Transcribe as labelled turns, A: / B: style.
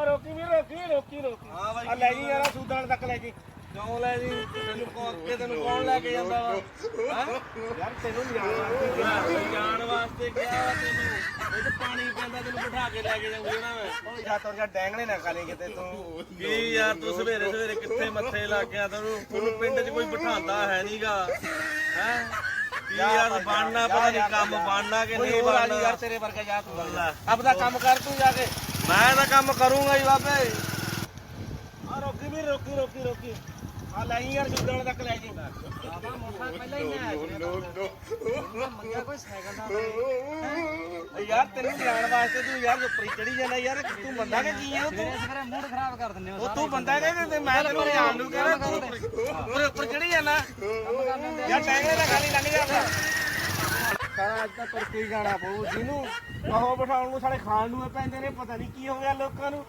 A: ਆ ਰੋਕੀ ਵੀ ਰੋਕੀ ਰੋਕੀ ਰੋਕੀ।
B: ਹਾਂ ਬਾਈ
A: ਆ ਲੈ ਜੀ ਯਾਰ ਸੂਦਾਂ ਤੱਕ ਲੈ ਜੀ।
B: ਕਿਉਂ ਲੈ ਜੀ? ਤੈਨੂੰ ਕੌਣ ਅੱਗੇ ਤੈਨੂੰ ਕੌਣ ਲੈ ਕੇ ਜਾਂਦਾ ਵਾ? ਹਾਂ?
A: ਯਾਰ ਤੈਨੂੰ
B: ਜਾਣ ਵਾਸਤੇ ਕਿਹਾ ਵਾ ਤੈਨੂੰ। ਇਹ ਤੇ ਪਾਣੀ ਪੈਂਦਾ ਤੈਨੂੰ ਬਿਠਾ ਕੇ ਲੈ ਕੇ ਜਾਊਂਗਾ ਨਾ ਮੈਂ।
A: ਉਹ ਛਾਤਰ ਜਾਂ ਡੈਂਗਣੇ ਨਾ ਕਰੇ ਕਿਤੇ ਤੂੰ।
B: ਕੀ ਯਾਰ ਤੂੰ ਸਵੇਰੇ ਸਵੇਰੇ ਕਿੱਥੇ ਮੱਥੇ ਲੱਗ ਗਿਆ ਤੈਨੂੰ? ਤੈਨੂੰ ਪਿੰਡ 'ਚ ਕੋਈ ਬਿਠਾਉਂਦਾ ਹੈ ਨਹੀਂਗਾ ਹੈ? ਕੀ ਯਾਰ ਬਣਨਾ ਪਤਾ ਨਹੀਂ ਕੰਮ ਬਣਨਾ ਕਿ ਨਹੀਂ
A: ਜੀ ਯਾਰ
B: ਬਣਨਾ।
A: ਤੇਰੇ ਵਰਗਾ ਜਾ ਤੂੰ। ਆਪਦਾ ਕੰਮ ਕਰ ਤੂੰ ਜਾ ਕੇ।
B: ਮੈਂ ਤਾਂ ਕੰਮ ਕਰੂੰਗਾ ਹੀ ਬਾਬੇ।
A: ਆ ਰੋਕੀ ਵੀ ਰੋਕੀ ਰੋਕੀ ਰੋਕੀ। ਆ ਲੈ ਯਾਰ ਸੂਦਾਂ ਤੱਕ ਲੈ ਜੀ।
C: ਪਹਿਲਾਂ ਹੀ ਮੈਂ ਮੰਗਿਆ ਕੋਈ ਸਾਈਕਲ ਦਾ
A: ਓ ਯਾਰ ਤੈਨੂੰ ਜਾਣ ਵਾਸਤੇ ਤੂੰ ਯਾਰ ਉੱਪਰ ਚੜੀ ਜਾਣਾ ਯਾਰ। ਤੂੰ ਬੰਦਾ ਕਿ ਕੀ ਆ ਤੂੰ
C: ਮੇਰੇ ਸਵੇਰੇ ਮੂਡ ਖਰਾਬ ਕਰ ਦਿੰਦੇ ਹੋ
A: ਉਹ ਤੂੰ ਬੰਦਾ ਕਿ ਤੇ ਮੈਂ ਤੈਨੂੰ ਜਾਣ ਨੂੰ ਕਹਿ ਰਿਹਾ ਤੂੰ ਉੱਪਰ ਚੜੀ ਜਾਣਾ ਯਾਰ ਟੈਂਗਰੇ ਦਾ ਖਾਲੀ ਲੰਘ ਜਾਂਦਾ ਸਾਰਾ ਅੱਜ ਤਾਂ ਤੁਰਕੇ ਜਾਣਾ ਪਊ। ਜਿਹਨੂੰ ਆਹੋ ਬਿਠਾਉਣ ਨੂੰ ਸਾਡੇ ਖਾਣ ਨੂੰ ਇਹ ਪੈਂਦੇ ਨੇ, ਪਤਾ ਨਹੀਂ ਕੀ ਹੋ ਗਿਆ ਲੋਕਾਂ ਨੂੰ।